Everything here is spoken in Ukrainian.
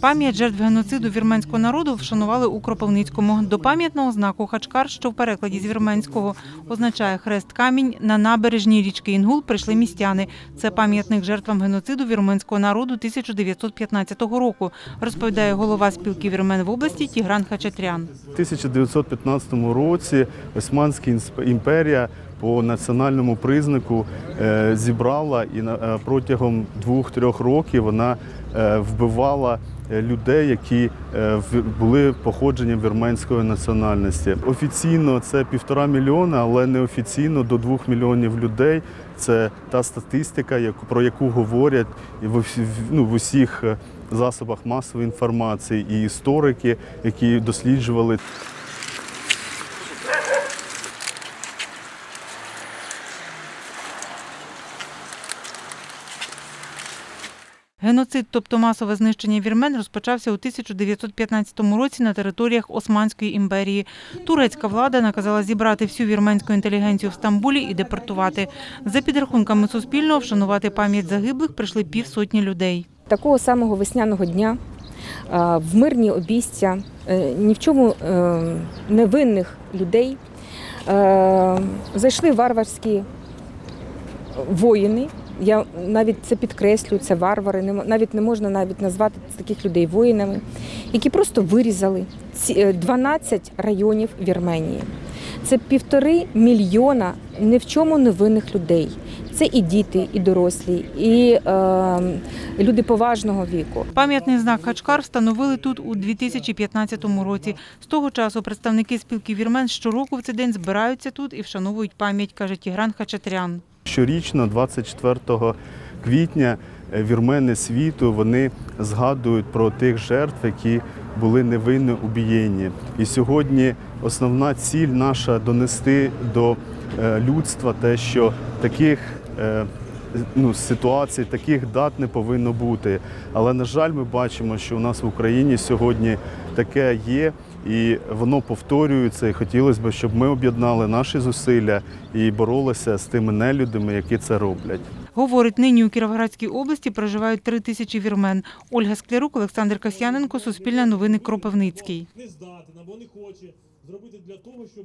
Пам'ять жертв геноциду вірменського народу вшанували у Кропивницькому. До пам'ятного знаку Хачкар, що в перекладі з вірменського означає хрест камінь, на набережній річки Інгул прийшли містяни. Це пам'ятник жертвам геноциду вірменського народу 1915 року, розповідає голова спілки вірмен в області Тігран Хачатрян. У 1915 році Османська імперія по національному признаку е, зібрала і е, протягом двох-трьох років вона е, вбивала людей, які були походженням вірменської національності. Офіційно це півтора мільйона, але неофіційно до двох мільйонів людей. Це та статистика, про яку говорять в, ну, в усіх засобах масової інформації, і історики, які досліджували Геноцид, тобто масове знищення вірмен, розпочався у 1915 році на територіях Османської імперії. Турецька влада наказала зібрати всю вірменську інтелігенцію в Стамбулі і депортувати. За підрахунками Суспільного, вшанувати пам'ять загиблих прийшли півсотні людей. Такого самого весняного дня в мирні обійстя е, ні в чому е, невинних людей е, зайшли варварські воїни. Я навіть це підкреслюю, це варвари. Навіть не можна навіть назвати таких людей воїнами, які просто вирізали е, 12 районів Вірменії. Це півтори мільйона ні в чому невинних людей. Це і діти, і дорослі, і е, люди поважного віку. Пам'ятний знак Хачкар встановили тут у 2015 році. З того часу представники спілки вірмен щороку в цей день збираються тут і вшановують пам'ять, каже Тігран Хачатрян. Щорічно, 24 квітня, е, вірмени світу вони згадують про тих жертв, які були невинно убієнні. І сьогодні основна ціль наша донести до е, людства те, що таких е, ну, ситуацій, таких дат не повинно бути. Але на жаль, ми бачимо, що у нас в Україні сьогодні таке є. І воно повторюється, і хотілося б, щоб ми об'єднали наші зусилля і боролися з тими нелюдами, які це роблять. Говорить, нині у Кіровоградській області проживають три тисячі вірмен. Ольга Склярук, Олександр Касьяненко, Суспільне новини Кропивницький. не здатен або не хоче зробити для того, щоб